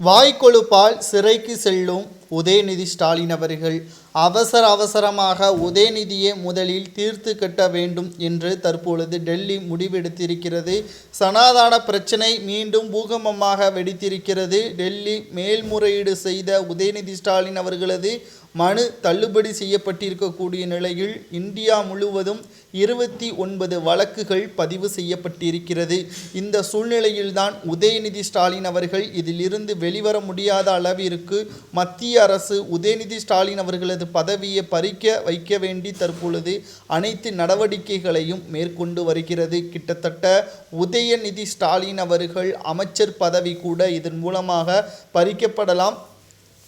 வாய்க்கொழுப்பால் சிறைக்கு செல்லும் உதயநிதி ஸ்டாலின் அவர்கள் அவசர அவசரமாக உதயநிதியை முதலில் தீர்த்து கட்ட வேண்டும் என்று தற்பொழுது டெல்லி முடிவெடுத்திருக்கிறது. சனாதான பிரச்சனை மீண்டும் பூகம்பமாக வெடித்திருக்கிறது. டெல்லி மேல்முறையீடு செய்த உதயநிதி ஸ்டாலின் அவர்களது மனு தள்ளுபடி செய்யப்பட்டிருக்கக்கூடிய நிலையில் இந்தியா முழுவதும் இருபத்தி ஒன்பது வழக்குகள் பதிவு செய்யப்பட்டிருக்கிறது. இந்த சூழ்நிலையில்தான் உதயநிதி ஸ்டாலின் அவர்கள் இதிலிருந்து வெளிவர முடியாத அளவிற்கு மத்திய அரசு உதயநிதி ஸ்டாலின் அவர்களது பதவியை பறிக்க வைக்க வேண்டி தற்பொழுது அனைத்து நடவடிக்கைகளையும் மேற்கொண்டு வருகிறது. கிட்டத்தட்ட உதயநிதி ஸ்டாலின் அவர்கள் அமைச்சர் பதவி கூட இதன் மூலமாக பறிக்கப்படலாம்.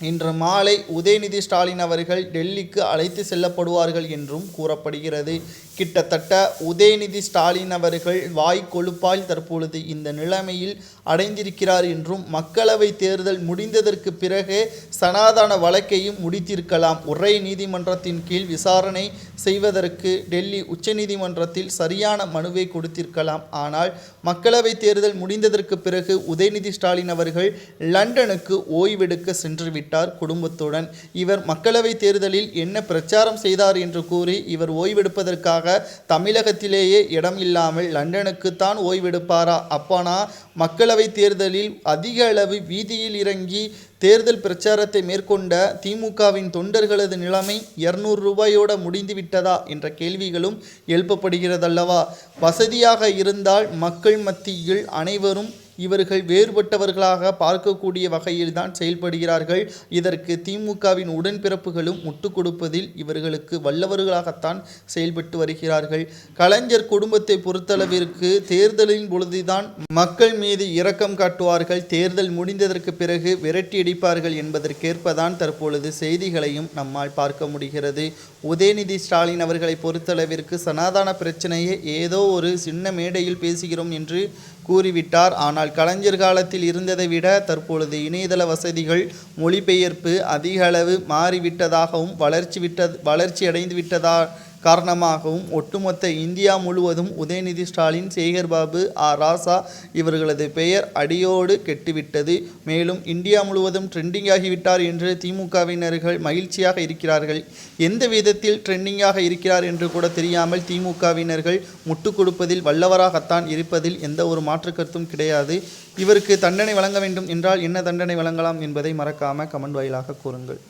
இன்று மாலை உதயநிதி ஸ்டாலின் அவர்கள் டெல்லிக்கு அழைத்து செல்லப்படுவார்கள் என்றும் கூறப்படுகிறது. கிட்டத்தட்ட உதயநிதி ஸ்டாலின் அவர்கள் வாய் கொழுப்பால் தற்பொழுது இந்த நிலைமையில் அடைந்திருக்கிறார் என்றும் மக்களவை தேர்தல் முடிந்ததற்கு பிறகு சனாதன வழக்கையும் முடித்திருக்கலாம். ஒரே நீதிமன்றத்தின் கீழ் விசாரணை செய்வதற்கு டெல்லி உச்சநீதிமன்றத்தில் சரியான மனுவை கொடுத்திருக்கலாம். ஆனால் மக்களவை தேர்தல் முடிந்ததற்கு பிறகு உதயநிதி ஸ்டாலின் அவர்கள் லண்டனுக்கு ஓய்வெடுக்க சென்றுவிட்டார். விட்டார் குடும்பத்துடன். இவர் மக்களவை தேர்தலில் என்ன பிரச்சாரம் செய்தார் என்று கூறி இவர் ஓய்வெடுப்பதற்காக தமிழகத்திலேயே இடம் இல்லாமல் லண்டனுக்குத்தான் ஓய்வெடுப்பாரா? அப்பானா மக்களவை தேர்தலில் அதிக அளவு வீதியில் இறங்கி தேர்தல் பிரச்சாரத்தை மேற்கொண்ட திமுகவின் தொண்டர்களது நிலைமை இருநூறு ரூபாயோட முடிந்துவிட்டதா என்ற கேள்விகளும் எழுப்பப்படுகிறதல்லவா? வசதியாக இருந்தால் மக்கள் மத்தியில் அனைவரும் இவர்கள் வேறுபட்டவர்களாக பார்க்கக்கூடிய வகையில்தான் செயல்படுகிறார்கள். இதற்கு திமுகவின் உடன்பிறப்புகளும் முட்டுக் கொடுப்பதில் இவர்களுக்கு வல்லவர்களாகத்தான் செயல்பட்டு வருகிறார்கள். கலைஞர் குடும்பத்தை பொறுத்தளவிற்கு தேர்தலின் பொழுதுதான் மக்கள் மீது இரக்கம் காட்டுவார்கள். தேர்தல் முடிந்ததற்கு பிறகு விரட்டி அடிப்பார்கள் என்பதற்கேற்பதான் தற்பொழுது செய்திகளையும் நம்மால் பார்க்க முடிகிறது. உதயநிதி ஸ்டாலின் அவர்களை பொறுத்தளவிற்கு சனாதான பிரச்சனையை ஏதோ ஒரு சின்ன மேடையில் பேசுகிறோம் என்று கூறிவிட்டார். ஆனால் கலைஞர் காலத்தில் இருந்ததை விட தற்பொழுது இணையதள வசதிகள் மொழிபெயர்ப்பு அதிக அளவு மாறிவிட்டதாகவும் வளர்ச்சி விட்ட வளர்ச்சி அடைந்து விட்டதா காரணமாகவும் ஒட்டுமொத்த இந்தியா முழுவதும் உதயநிதி ஸ்டாலின் சேகர் பாபு ஆ ராசா இவர்களது பெயர் அடியோடு கெட்டுவிட்டது. மேலும் இந்தியா முழுவதும் ட்ரெண்டிங் ஆகிவிட்டார் என்று திமுகவினர்கள் மகிழ்ச்சியாக இருக்கிறார்கள். எந்த விதத்தில் ட்ரெண்டிங்காக இருக்கிறார் என்று கூட தெரியாமல் திமுகவினர்கள் முட்டு கொடுப்பதில் வல்லவராகத்தான் இருப்பதில் எந்த ஒரு மாற்று கருத்தும் கிடையாது. இவருக்கு தண்டனை வழங்க வேண்டும் என்றால் என்ன தண்டனை வழங்கலாம் என்பதை மறக்காமல் கமெண்ட் வாயிலாக கூறுங்கள்.